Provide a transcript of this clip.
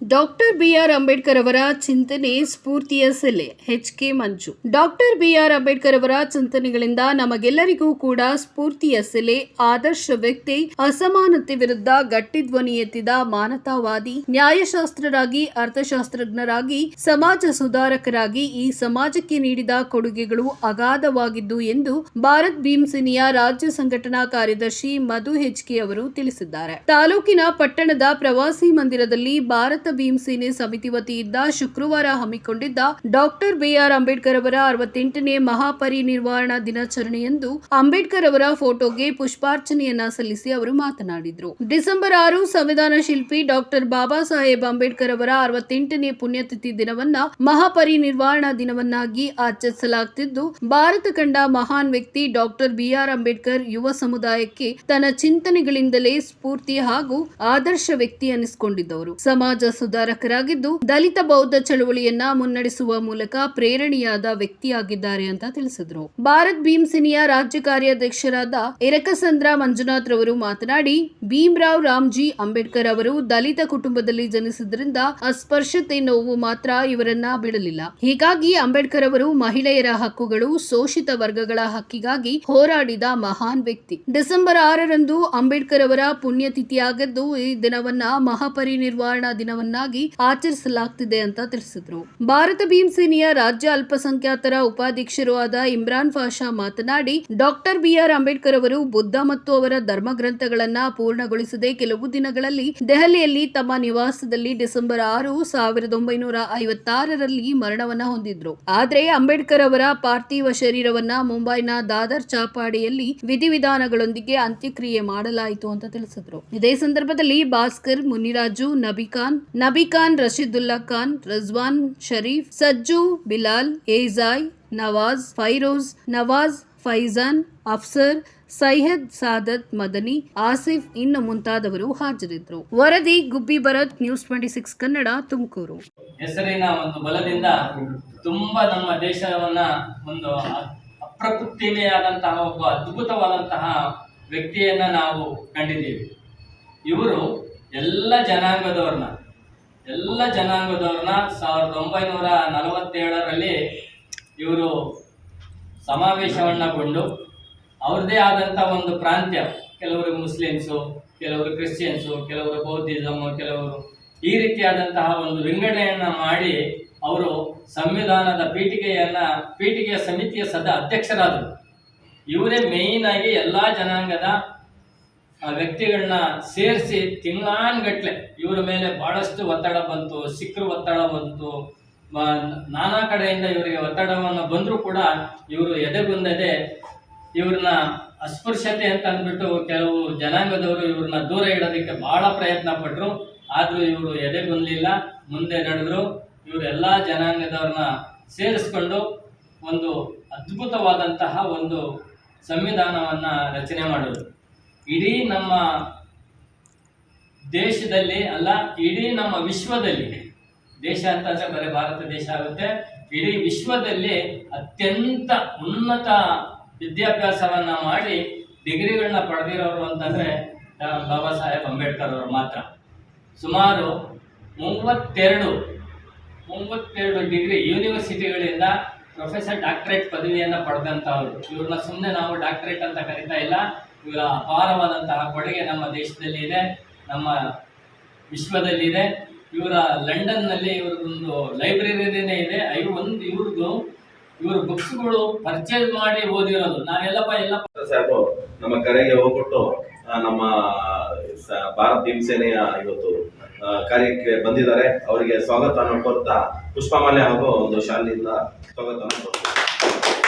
Doctor B R Ambedkar ಅವರ ಚಿಂತನೆ ಸ್ಫೂರ್ತಿಯ ಸೆಲೆ H K Manju. Doctor B R Ambedkar ಅವರ ಚಿಂತನೆಗಳಿಂದ ನಮಗೆಲ್ಲರಿಗೂ ಕೂಡ ಸ್ಫೂರ್ತಿಯ ಸೆಲೆ, ಆದರ್ಶ ವ್ಯಕ್ತಿ, ಅಸಮಾನತೆ ವಿರುದ್ಧ ಗಟ್ಟಿ ಧ್ವನಿ ಎತ್ತಿದ ಮಾನತಾವಾದಿ ನ್ಯಾಯಶಾಸ್ತ್ರರಾಗಿ, ಅರ್ಥಶಾಸ್ತ್ರಜ್ಞರಾಗಿ, ಸಮಾಜ ಸುಧಾರಕರಾಗಿ ಈ ಸಮಾಜಕ್ಕೆ ನೀಡಿದ ಕೊಡುಗೆಗಳು ಅಗಾಧವಾಗಿದ್ದು ಎಂದು ಭಾರತ್ ಭೀಮ್ಸೇನೆಯ ರಾಜ್ಯ ಸಂಘಟನಾ ಕಾರ್ಯದರ್ಶಿ ಮಧು ಹೆಚ್ಕೆ ಅವರು ತಿಳಿಸಿದ್ದಾರೆ. ತಾಲೂಕಿನ ಪಟ್ಟಣದ ಪ್ರವಾಸಿ ಮಂದಿರದಲ್ಲಿ ಭಾರತ ಭೀಮ್ಸೇನೆ ಸಮಿತಿ ವತಿಯಿಂದ ಶುಕ್ರವಾರ ಹಮ್ಮಿಕೊಂಡಿದ್ದ ಡಾಕ್ಟರ್ ಬಿಆರ್ ಅಂಬೇಡ್ಕರ್ ಅವರ ಅರವತ್ತೆಂಟನೇ ಮಹಾಪರಿನಿರ್ವಾಣ ದಿನಾಚರಣೆಯಂದು ಅಂಬೇಡ್ಕರ್ ಅವರ ಫೋಟೋಗೆ ಪುಷ್ಪಾರ್ಚನೆಯನ್ನ ಸಲ್ಲಿಸಿ ಅವರು ಮಾತನಾಡಿದರು. ಡಿಸೆಂಬರ್ ಆರು ಸಂವಿಧಾನ ಶಿಲ್ಪಿ ಡಾಕ್ಟರ್ ಬಾಬಾ ಸಾಹೇಬ್ ಅಂಬೇಡ್ಕರ್ ಅವರ ಅರವತ್ತೆಂಟನೇ ಪುಣ್ಯತಿಥಿ ದಿನವನ್ನ ಮಹಾಪರಿನಿರ್ವಹಣಾ ದಿನವನ್ನಾಗಿ ಆಚರಿಸಲಾಗುತ್ತಿದ್ದು ಭಾರತ ಕಂಡ ಮಹಾನ್ ವ್ಯಕ್ತಿ ಡಾಕ್ಟರ್ ಬಿಆರ್ ಅಂಬೇಡ್ಕರ್ ಯುವ ಸಮುದಾಯಕ್ಕೆ ತನ್ನ ಚಿಂತನೆಗಳಿಂದಲೇ ಸ್ಫೂರ್ತಿ ಹಾಗೂ ಆದರ್ಶ ವ್ಯಕ್ತಿ ಅನಿಸಿಕೊಂಡಿದ್ದವರು. ಸಮಾಜ ಸುಧಾರಕರಾಗಿದ್ದು, ದಲಿತ ಬೌದ್ಧ ಚಳವಳಿಯನ್ನ ಮುನ್ನಡೆಸುವ ಮೂಲಕ ಪ್ರೇರಣೆಯಾದ ವ್ಯಕ್ತಿಯಾಗಿದ್ದಾರೆ ಅಂತ ತಿಳಿಸಿದ್ರು. ಭಾರತ್ ಭೀಮ್ಸೇನೆಯ ರಾಜ್ಯ ಕಾರ್ಯಾಧ್ಯಕ್ಷರಾದ ಎರಕಸಂದ್ರ ಮಂಜುನಾಥ್ ರವರು ಮಾತನಾಡಿ, ಭೀಮ್ರಾವ್ ರಾಮ್ಜಿ ಅಂಬೇಡ್ಕರ್ ಅವರು ದಲಿತ ಕುಟುಂಬದಲ್ಲಿ ಜನಿಸಿದ್ರಿಂದ ಅಸ್ಪರ್ಶತೆ ನೋವು ಮಾತ್ರ ಇವರನ್ನ ಬಿಡಲಿಲ್ಲ. ಹೀಗಾಗಿ ಅಂಬೇಡ್ಕರ್ ಅವರು ಮಹಿಳೆಯರ ಹಕ್ಕುಗಳು ಶೋಷಿತ ವರ್ಗಗಳ ಹಕ್ಕಿಗಾಗಿ ಹೋರಾಡಿದ ಮಹಾನ್ ವ್ಯಕ್ತಿ. ಡಿಸೆಂಬರ್ ಆರರಂದು ಅಂಬೇಡ್ಕರ್ ಅವರ ಪುಣ್ಯತಿಥಿಯಾಗಿದ್ದು, ಈ ದಿನವನ್ನ ಮಹಾಪರಿನಿರ್ವಾಣ ದಿನವನ್ನಾಗಿ ಆಚರಿಸಲಾಗ್ತಿದೆ ಅಂತ ತಿಳಿಸಿದ್ರು. ಭಾರತ ಭೀಮಸೇನೆಯ ರಾಜ್ಯ ಅಲ್ಪಸಂಖ್ಯಾತರ ಉಪಾಧ್ಯಕ್ಷರು ಆದ ಇಮ್ರಾನ್ ಫಾಷಾ ಮಾತನಾಡಿ, ಡಾಕ್ಟರ್ ಬಿಆರ್ ಅಂಬೇಡ್ಕರ್ ಅವರು ಬುದ್ಧ ಮತ್ತು ಅವರ ಧರ್ಮ ಗ್ರಂಥಗಳನ್ನ ಪೂರ್ಣಗೊಳಿಸದೆ ಕೆಲವು ದಿನಗಳಲ್ಲಿ ದೆಹಲಿಯಲ್ಲಿ ತಮ್ಮ ನಿವಾಸದಲ್ಲಿ ಡಿಸೆಂಬರ್ ಆರು, ಸಾವಿರದ ಒಂಬೈನೂರ ಐವತ್ತಾರರಲ್ಲಿ ಮರಣವನ್ನ ಹೊಂದಿದ್ರು. ಆದರೆ ಅಂಬೇಡ್ಕರ್ ಅವರ ಪಾರ್ಥಿವ ಶರೀರವನ್ನ ಮುಂಬೈನ ದಾದರ್ ಚಾಪಾಡಿಯಲ್ಲಿ ವಿಧಿವಿಧಾನಗಳೊಂದಿಗೆ ಅಂತ್ಯಕ್ರಿಯೆ ಮಾಡಲಾಯಿತು ಅಂತ ತಿಳಿಸಿದ್ರು. ಇದೇ ಸಂದರ್ಭದಲ್ಲಿ ಭಾಸ್ಕರ್, ಮುನಿರಾಜು, ನಬಿಖಾನ್ ನಬಿಖಾನ್ ರಶೀದುಲ್ಲಾ ಖಾನ್, ರಜ್ವಾನ್ ಶರೀಫ್, ಸಜ್ಜು, ಬಿಲಾಲ್, ಏಜಾಯ್, ನವಾಜ್, ಫೈರೋಜ್, ನವಾಜ್, ಫೈಜಾನ್, ಅಫ್ಸರ್, ಸೈಯದ್ ಸಾದತ್ ಮದನಿ, ಆಸಿಫ್ ಇನ್ನು ಮುಂತಾದವರು ಹಾಜರಿದ್ದರು. ವರದಿ Gubbi Bharat, news twenty six Kannada, Tumakuru. ಹೆಸರಿನ ಒಂದು ಬಲದಿಂದ ತುಂಬಾ ನಮ್ಮ ದೇಶವನ್ನ ಒಂದು ಅಪ್ರಕೃತಿಮೆಯಾದಂತಹ, ಒಬ್ಬ ಅದ್ಭುತವಾದಂತಹ ವ್ಯಕ್ತಿಯನ್ನ ನಾವು ಕಂಡಿದ್ದೀವಿ. ಇವರು ಎಲ್ಲ ಜನಾಂಗದವ್ರನ್ನ ಎಲ್ಲ ಜನಾಂಗದವ್ರನ್ನ ಸಾವಿರದ ಒಂಬೈನೂರ ನಲವತ್ತೇಳರಲ್ಲಿ ಇವರು ಸಮಾವೇಶವನ್ನಗೊಂಡು ಅವ್ರದ್ದೇ ಆದಂಥ ಒಂದು ಪ್ರಾಂತ್ಯ. ಕೆಲವರು ಮುಸ್ಲಿಮ್ಸು, ಕೆಲವರು ಕ್ರಿಶ್ಚಿಯನ್ಸು, ಕೆಲವರು ಬೌದ್ಧಿಸಮ್ ಕೆಲವರು ಈ ರೀತಿಯಾದಂತಹ ಒಂದು ವಿಂಗಡಣೆಯನ್ನು ಮಾಡಿ ಅವರು ಸಂವಿಧಾನದ ಪೀಠಿಗೆಯನ್ನು ಪೀಠಿಕೆಯ ಸಮಿತಿಯ ಸದ ಅಧ್ಯಕ್ಷರಾದರು. ಇವರೇ ಮೇಯ್ನ್ ಆಗಿ ಎಲ್ಲ ಜನಾಂಗದ ಆ ವ್ಯಕ್ತಿಗಳನ್ನ ಸೇರಿಸಿ ತಿಂಗಳಾನ್ಗಟ್ಲೆ ಇವರ ಮೇಲೆ ಬಹಳಷ್ಟು ಒತ್ತಡ ಬಂತು ಸಿಕ್ಕರು ಒತ್ತಡ ಬಂತು. ನಾನಾ ಕಡೆಯಿಂದ ಇವರಿಗೆ ಒತ್ತಡವನ್ನು ಬಂದರೂ ಕೂಡ ಇವರು ಎದೆ ಬಂದದೆ ಇವ್ರನ್ನ ಅಸ್ಪೃಶ್ಯತೆ ಅಂತ ಅಂದ್ಬಿಟ್ಟು ಕೆಲವು ಜನಾಂಗದವರು ಇವ್ರನ್ನ ದೂರ ಇಡೋದಕ್ಕೆ ಬಹಳ ಪ್ರಯತ್ನ ಪಟ್ಟರು ಆದರೂ ಇವರು ಎದೆ ಬಂದಲಿಲ್ಲ, ಮುಂದೆ ನಡೆದ್ರು. ಇವರು ಎಲ್ಲ ಜನಾಂಗದವ್ರನ್ನ ಸೇರಿಸ್ಕೊಂಡು ಒಂದು ಅದ್ಭುತವಾದಂತಹ ಒಂದು ಸಂವಿಧಾನವನ್ನು ರಚನೆ ಮಾಡೋದು ಇಡೀ ನಮ್ಮ ದೇಶದಲ್ಲಿ ಅಲ್ಲ, ಇಡೀ ನಮ್ಮ ವಿಶ್ವದಲ್ಲಿ, ದೇಶ ಅಂತಂದ್ರೆ ಬರೀ ಭಾರತ ದೇಶ ಆಗುತ್ತೆ, ಇಡೀ ವಿಶ್ವದಲ್ಲಿ ಅತ್ಯಂತ ಉನ್ನತ ವಿದ್ಯಾಭ್ಯಾಸವನ್ನ ಮಾಡಿ ಡಿಗ್ರಿಗಳನ್ನ ಪಡೆದಿರೋರು ಅಂತಂದ್ರೆ ಬಾಬಾ ಸಾಹೇಬ್ ಅಂಬೇಡ್ಕರ್ ಅವರು ಮಾತ್ರ. ಸುಮಾರು ಮೂವತ್ತೆರಡು ಮೂವತ್ತೆರಡು ಡಿಗ್ರಿ ಯೂನಿವರ್ಸಿಟಿಗಳಿಂದ ಪ್ರೊಫೆಸರ್ ಡಾಕ್ಟರೇಟ್ ಪದವಿಯನ್ನು ಪಡೆದಂಥವ್ರು. ಇವ್ರನ್ನ ಸುಮ್ಮನೆ ನಾವು ಡಾಕ್ಟರೇಟ್ ಅಂತ ಕರಿತಾ ಇಲ್ಲ. ಇವರ ಅಪಾರವಾದಂತಹ ಕೊಡುಗೆ ನಮ್ಮ ದೇಶದಲ್ಲಿ ಇದೆ ನಮ್ಮ ವಿಶ್ವದಲ್ಲಿದೆ. ಇವರ ಲಂಡನ್ನಲ್ಲಿ ಇವರದೊಂದು ಲೈಬ್ರರಿನೇ ಇದೆ. ಐ ಒಂದು ಇವ್ರದ್ದು, ಇವ್ರ ಬುಕ್ಸ್ಗಳು ಪರ್ಚೇಸ್ ಮಾಡಿ ಓದಿರೋದು. ನಾವೆಲ್ಲಪ್ಪ, ಎಲ್ಲಪ್ಪ. ಸಾಹೇಬು, ನಮ್ಮ ಕರೆಗೆ ಹೋಗ್ಬಿಟ್ಟು ನಮ್ಮ ಭಾರತ ಹಿಂಸೇನೆಯ ಇವತ್ತು ಕಾರ್ಯಕ್ಕೆ ಬಂದಿದ್ದಾರೆ. ಅವರಿಗೆ ಸ್ವಾಗತ ಕೊಡ್ತಾ ಪುಷ್ಪಮಾಲೆ ಹಾಗೂ ಒಂದು ಶಾಲೆಯಿಂದ ಸ್ವಾಗತ ಕೋರ್ತಾರೆ